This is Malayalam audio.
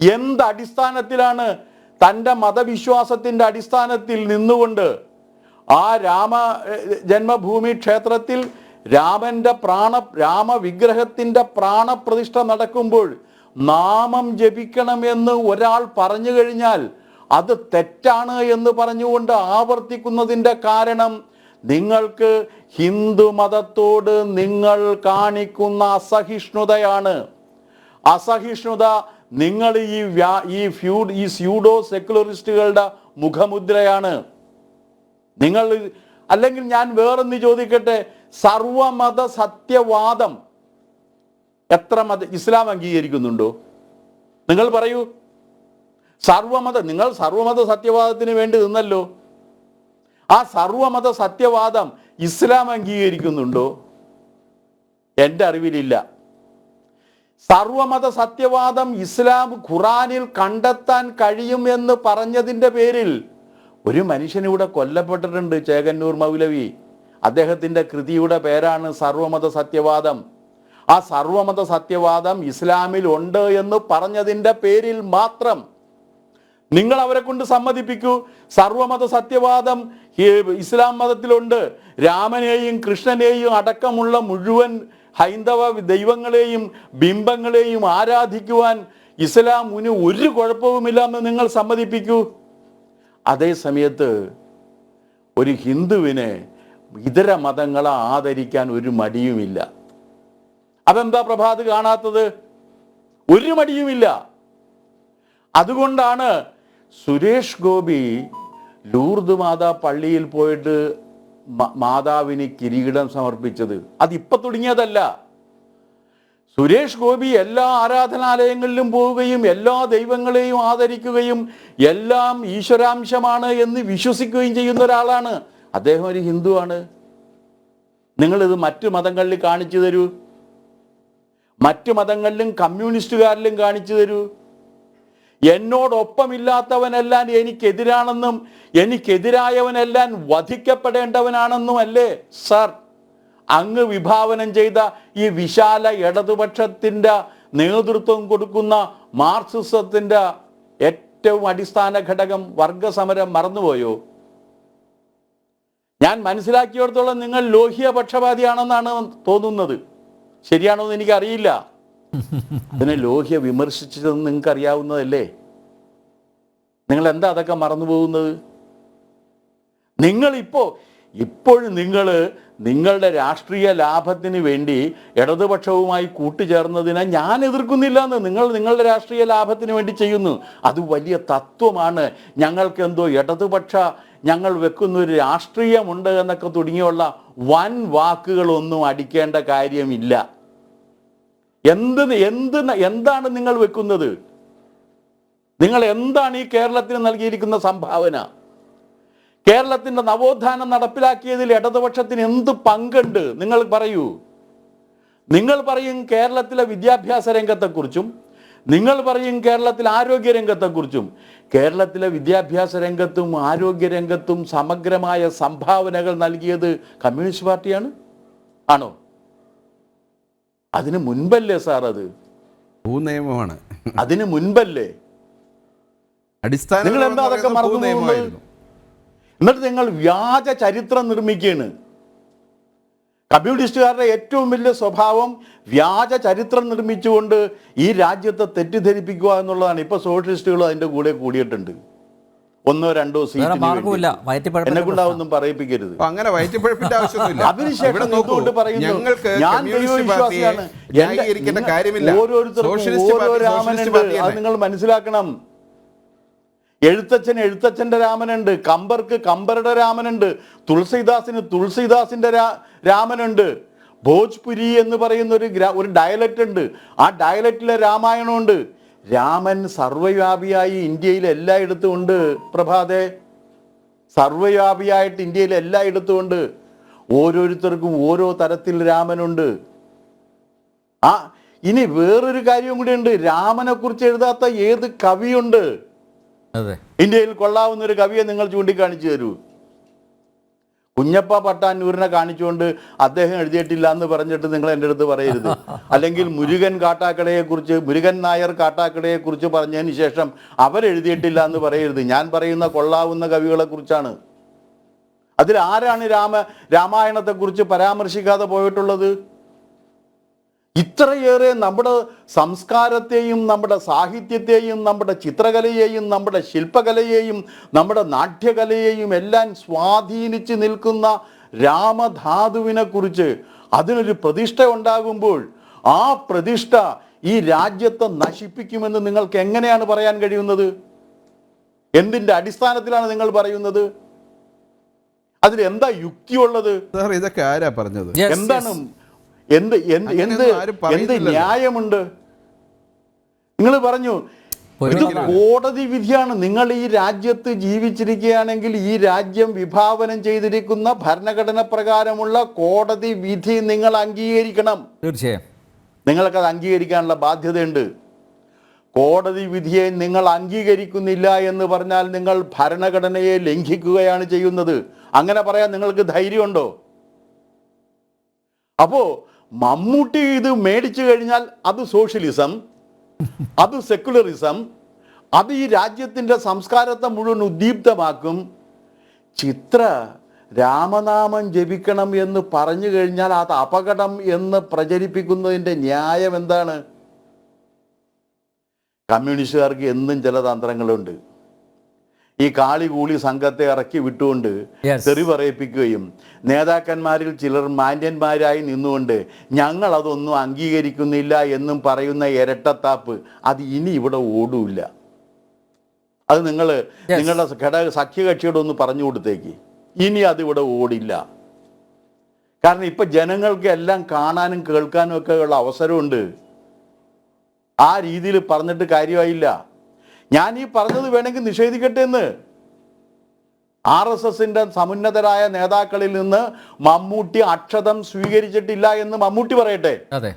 എന്ത് അടിസ്ഥാനത്തിലാണ് തന്റെ മതവിശ്വാസത്തിന്റെ അടിസ്ഥാനത്തിൽ നിന്നുകൊണ്ട് ആ രാമ ജന്മഭൂമി ക്ഷേത്രത്തിൽ രാമന്റെ പ്രാണ രാമവിഗ്രഹത്തിന്റെ പ്രാണപ്രതിഷ്ഠ നടക്കുമ്പോൾ നാമം ജപിക്കണമെന്ന് ഒരാൾ പറഞ്ഞു കഴിഞ്ഞാൽ അത് തെറ്റാണ് എന്ന് പറഞ്ഞുകൊണ്ട് ആവർത്തിക്കുന്നതിന്റെ കാരണം നിങ്ങൾക്ക് ഹിന്ദു മതത്തോട് നിങ്ങൾ കാണിക്കുന്ന അസഹിഷ്ണുതയാണ്. അസഹിഷ്ണുത നിങ്ങൾ ഈ വ്യാ ഈ ഫ്യൂഡ് ഈ സ്യൂഡോ സെക്കുലറിസ്റ്റുകളുടെ മുഖമുദ്രയാണ്. നിങ്ങൾ അല്ലെങ്കിൽ ഞാൻ വേറൊന്ന് ചോദിക്കട്ടെ സർവമത സത്യവാദം എത്ര മത ഇസ്ലാം അംഗീകരിക്കുന്നുണ്ടോ? നിങ്ങൾ പറയൂ. സർവമത നിങ്ങൾ സർവമത സത്യവാദത്തിന് വേണ്ടി നിന്നല്ലോ. ആ സർവമത സത്യവാദം ഇസ്ലാം അംഗീകരിക്കുന്നുണ്ടോ? എന്റെ അറിവിലില്ല. സർവമത സത്യവാദം ഇസ്ലാം ഖുറാനിൽ കണ്ടെത്താൻ കഴിയും എന്ന് പറഞ്ഞതിന്റെ പേരിൽ ഒരു മനുഷ്യനിവിടെ കൊല്ലപ്പെട്ടിട്ടുണ്ട് ചേകന്നൂർ മൗലവി. അദ്ദേഹത്തിന്റെ കൃതിയുടെ പേരാണ് സർവമത സത്യവാദം. ആ സർവമത സത്യവാദം ഇസ്ലാമിൽ ഉണ്ട് എന്ന് പറഞ്ഞതിന്റെ പേരിൽ മാത്രം നിങ്ങൾ അവരെ കൊണ്ട് സമ്മതിപ്പിക്കൂ. സർവമത സത്യവാദം ഇസ്ലാം മതത്തിലുണ്ട്. രാമനെയും കൃഷ്ണനെയും അടക്കമുള്ള മുഴുവൻ ഹൈന്ദവ ദൈവങ്ങളെയും ബിംബങ്ങളെയും ആരാധിക്കുവാൻ ഇസ്ലാമിന് ഒരു കുഴപ്പവുമില്ലെന്ന് നിങ്ങൾ സമ്മതിപ്പിക്കൂ. അതേ സമയത്ത് ഒരു ഹിന്ദുവിനെ ഇതര മതങ്ങളെ ആദരിക്കാൻ ഒരു മടിയുമില്ല. അതെന്താ പ്രഭാത് കാണാത്തത്? ഒരു മടിയുമില്ല. അതുകൊണ്ടാണ് സുരേഷ് ഗോപി ലൂർദ് മാതാ പള്ളിയിൽ പോയിട്ട് മാതാവിന് കിരീടം സമർപ്പിച്ചത്. അത് ഇപ്പൊ തുടങ്ങിയതല്ല. സുരേഷ് ഗോപി എല്ലാ ആരാധനാലയങ്ങളിലും പോവുകയും എല്ലാ ദൈവങ്ങളെയും ആദരിക്കുകയും എല്ലാം ഈശ്വരാംശമാണ് എന്ന് വിശ്വസിക്കുകയും ചെയ്യുന്ന ഒരാളാണ്. അദ്ദേഹം ഒരു ഹിന്ദുവാണ്. നിങ്ങളിത് മറ്റു മതങ്ങളിൽ കാണിച്ചു തരൂ. മറ്റു മതങ്ങളിലും കമ്മ്യൂണിസ്റ്റുകാരിലും കാണിച്ചു തരൂ. എന്നോടൊപ്പമില്ലാത്തവനെല്ലാം എനിക്കെതിരാണെന്നും എനിക്കെതിരായവനെല്ലാം വധിക്കപ്പെടേണ്ടവനാണെന്നും അല്ലേ സർ? അങ്ങ് വിഭാവനം ചെയ്ത ഈ വിശാല ഇടതുപക്ഷത്തിന്റെ നേതൃത്വം കൊടുക്കുന്ന മാർക്സിസത്തിന്റെ ഏറ്റവും അടിസ്ഥാന ഘടകം വർഗസമരം മറന്നുപോയോ? ഞാൻ മനസ്സിലാക്കിയിടത്തോളം നിങ്ങൾ ലോഹ്യ പക്ഷപാതിയാണെന്നാണ് തോന്നുന്നത്. ശരിയാണോ എന്ന് എനിക്കറിയില്ല. അതിനെ ലോഹ്യ വിമർശിച്ചതെന്ന് നിങ്ങൾക്ക് അറിയാവുന്നതല്ലേ നിങ്ങൾ എന്താ അതൊക്കെ മറന്നു പോകുന്നത്? നിങ്ങളിപ്പോ ഇപ്പോഴും നിങ്ങൾ നിങ്ങളുടെ രാഷ്ട്രീയ ലാഭത്തിന് വേണ്ടി ഇടതുപക്ഷവുമായി കൂട്ടുചേർന്നതിനെ ഞാൻ എതിർക്കുന്നില്ല എന്ന് നിങ്ങൾ നിങ്ങളുടെ രാഷ്ട്രീയ ലാഭത്തിന് വേണ്ടി ചെയ്യുന്നു. അത് വലിയ തത്വമാണ്. ഞങ്ങൾക്ക് എന്തോ ഇടതുപക്ഷ ഞങ്ങൾ വെക്കുന്ന ഒരു രാഷ്ട്രീയമുണ്ട് എന്നൊക്കെ തുടങ്ങിയുള്ള വൻ വാക്കുകളൊന്നും അടിക്കേണ്ട കാര്യമില്ല. എന്ത് എന്ത് എന്താണ് നിങ്ങൾ വെക്കുന്നത്? നിങ്ങൾ എന്താണ് ഈ കേരളത്തിന് നൽകിയിരിക്കുന്ന സംഭാവന? കേരളത്തിന്റെ നവോത്ഥാനം നടപ്പിലാക്കിയതിൽ ഇടതുപക്ഷത്തിന് എന്ത് പങ്കുണ്ട്? നിങ്ങൾ പറയൂ. നിങ്ങൾ പറയും കേരളത്തിലെ വിദ്യാഭ്യാസ രംഗത്തെക്കുറിച്ചും നിങ്ങൾ പറയും കേരളത്തിലെ ആരോഗ്യ രംഗത്തെക്കുറിച്ചും. കേരളത്തിലെ വിദ്യാഭ്യാസ രംഗത്തും ആരോഗ്യ രംഗത്തും സമഗ്രമായ സംഭാവനകൾ നൽകിയത് കമ്മ്യൂണിസ്റ്റ് പാർട്ടിയാണ്? ആണോ? അതിന് മുൻപല്ലേ സാർ അത്? ഭൂനിയമമാണ്. അതിന് മുൻപല്ലേ? അടിസ്ഥാന നിങ്ങൾ എന്താ അതൊക്കെ മറന്നു പോകുന്നത്? എന്നിട്ട് നിങ്ങൾ വ്യാജ ചരിത്രം നിർമ്മിക്കുകയാണ്. കമ്മ്യൂണിസ്റ്റുകാരുടെ ഏറ്റവും വലിയ സ്വഭാവം വ്യാജ ചരിത്രം നിർമ്മിച്ചുകൊണ്ട് ഈ രാജ്യത്തെ തെറ്റിദ്ധരിപ്പിക്കുക എന്നുള്ളതാണ്. ഇപ്പൊ സോഷ്യലിസ്റ്റുകൾ അതിന്റെ കൂടെ കൂടിയിട്ടുണ്ട്. ഒന്നോ രണ്ടോ സീറ്റ് എന്നെ. കൊണ്ടാവൊന്നും പറയിപ്പിക്കരുത്. അങ്ങനെ വയറ്റിപ്പഴപ്പിന്റെ ആവശ്യമൊന്നുമില്ല. അതിനുശേഷം? ഞങ്ങൾക്ക് ന്യായീകരിക്കേണ്ട കാര്യമില്ല. ഓരോരുത്തർക്കും നിങ്ങൾ മനസ്സിലാക്കണം. എഴുത്തച്ഛൻ എഴുത്തച്ഛന്റെ രാമനുണ്ട്. കമ്പർക്ക് കമ്പറുടെ രാമനുണ്ട്. തുളസിദാസിന് തുളസിദാസിന്റെ രാ- രാമനുണ്ട്. ഭോജ്പുരി എന്ന് പറയുന്ന ഒരു ഒരു ഡയലക്റ്റ് ഉണ്ട്. ആ ഡയലക്റ്റിലെ രാമായണമുണ്ട്. രാമൻ സർവവ്യാപിയായി ഇന്ത്യയിൽ എല്ലായിടത്തും ഉണ്ട് പ്രഭാതെ. സർവവ്യാപിയായിട്ട് ഇന്ത്യയിൽ എല്ലായിടത്തും ഉണ്ട് ഓരോരുത്തർക്കും ഓരോ തരത്തിൽ രാമനുണ്ട്. ആ ഇനി വേറൊരു കാര്യം കൂടി ഉണ്ട് രാമനെ കുറിച്ച് എഴുതാത്ത ഏത് കവിയുണ്ട്? ഇന്ത്യയിൽ കൊള്ളാവുന്ന ഒരു കവിയെ നിങ്ങൾ ചൂണ്ടിക്കാണിച്ചു തരൂ. കുഞ്ഞപ്പ പട്ടാന്നൂരിനെ കാണിച്ചുകൊണ്ട് അദ്ദേഹം എഴുതിയിട്ടില്ല എന്ന് പറഞ്ഞിട്ട് നിങ്ങൾ എന്റെ അടുത്ത് പറയരുത്. അല്ലെങ്കിൽ മുരുകൻ കാട്ടാക്കടയെ കുറിച്ച് മുരുകൻ നായർ കാട്ടാക്കടയെ കുറിച്ച് പറഞ്ഞതിന് ശേഷം അവരെഴുതിയിട്ടില്ല എന്ന് പറയരുത്. ഞാൻ പറയുന്ന കൊള്ളാവുന്ന കവികളെക്കുറിച്ചാണ് അതിൽ ആരാണ് രാമ രാമായണത്തെക്കുറിച്ച് പരാമർശിക്കാതെ പോയിട്ടുള്ളത്? ഇത്രയേറെ നമ്മുടെ സംസ്കാരത്തെയും നമ്മുടെ സാഹിത്യത്തെയും നമ്മുടെ ചിത്രകലയെയും നമ്മുടെ ശില്പകലയെയും നമ്മുടെ നാട്യകലയെയും എല്ലാം സ്വാധീനിച്ച് നിൽക്കുന്ന രാമധാതുവിനെ കുറിച്ച് അതിനൊരു പ്രതിഷ്ഠ ഉണ്ടാകുമ്പോൾ ആ പ്രതിഷ്ഠ ഈ രാജ്യത്തെ നശിപ്പിക്കുമെന്ന് നിങ്ങൾക്ക് എങ്ങനെയാണ് പറയാൻ കഴിയുന്നത്? എന്തിന്റെ അടിസ്ഥാനത്തിലാണ് നിങ്ങൾ പറയുന്നത്? അതിൽ എന്താ യുക്തിയുള്ളത്? സാർ ഇതൊക്കെ ആരാ പറഞ്ഞത്? എന്താണ്. എന്ത് എന്ത് എന്ത് എന്ത് ന്യായമുണ്ട്? നിങ്ങൾ പറഞ്ഞു ഇത് കോടതി വിധിയാണ്. നിങ്ങൾ ഈ രാജ്യത്ത് ജീവിച്ചിരിക്കുകയാണെങ്കിൽ ഈ രാജ്യം വിഭാവനം ചെയ്തിരിക്കുന്ന ഭരണഘടന പ്രകാരമുള്ള കോടതി വിധി നിങ്ങൾ അംഗീകരിക്കണം. തീർച്ചയായും. നിങ്ങൾക്കത് അംഗീകരിക്കാനുള്ള ബാധ്യതയുണ്ട്. കോടതി വിധിയെ നിങ്ങൾ അംഗീകരിക്കുന്നില്ല എന്ന് പറഞ്ഞാൽ നിങ്ങൾ ഭരണഘടനയെ ലംഘിക്കുകയാണ് ചെയ്യുന്നത്. അങ്ങനെ പറയാൻ നിങ്ങൾക്ക് ധൈര്യമുണ്ടോ? അപ്പോ മമ്മൂട്ടി ഇത് മേടിച്ചു കഴിഞ്ഞാൽ അത് സോഷ്യലിസം അത് സെക്കുലറിസം അത് ഈ രാജ്യത്തിന്റെ സംസ്കാരത്തെ മുഴുവൻ ഉദ്ദീപ്തമാക്കും. ചിത്ര രാമനാമം ജപിക്കണം എന്ന് പറഞ്ഞു കഴിഞ്ഞാൽ അത് അപകടം എന്ന് പ്രചരിപ്പിക്കുന്നതിന്റെ ന്യായം എന്താണ്? കമ്മ്യൂണിസ്റ്റുകാർക്ക് എന്നും ചില തന്ത്രങ്ങളുണ്ട്. ഈ കാളികൂളി സംഘത്തെ ഇറക്കി വിട്ടുകൊണ്ട്. തെറി പറയിപ്പിക്കുകയും നേതാക്കന്മാരിൽ ചിലർ മാന്യന്മാരായി നിന്നുകൊണ്ട് ഞങ്ങൾ അതൊന്നും അംഗീകരിക്കുന്നില്ല എന്നും പറയുന്ന ഇരട്ടത്താപ്പ് അത് ഇനി ഇവിടെ ഓടൂല്ല. അത് നിങ്ങൾ നിങ്ങളുടെ ഘടക സഖ്യകക്ഷിയോട് ഒന്ന് പറഞ്ഞു കൊടുത്തേക്ക്. ഇനി അതിവിടെ ഓടില്ല. കാരണം ഇപ്പൊ ജനങ്ങൾക്ക് എല്ലാം കാണാനും കേൾക്കാനും ഒക്കെ ഉള്ള അവസരമുണ്ട്. ആ രീതിയിൽ പറഞ്ഞിട്ട് കാര്യമായില്ല. ഞാൻ ഈ പറഞ്ഞത് വേണമെങ്കിൽ നിഷേധിക്കട്ടെ എന്ന്. ആർ എസ് എസിന്റെ സമുന്നതരായ നേതാക്കളിൽ നിന്ന് മമ്മൂട്ടി അക്ഷതം സ്വീകരിച്ചിട്ടില്ല എന്ന് മമ്മൂട്ടി പറയട്ടെ. അതെ.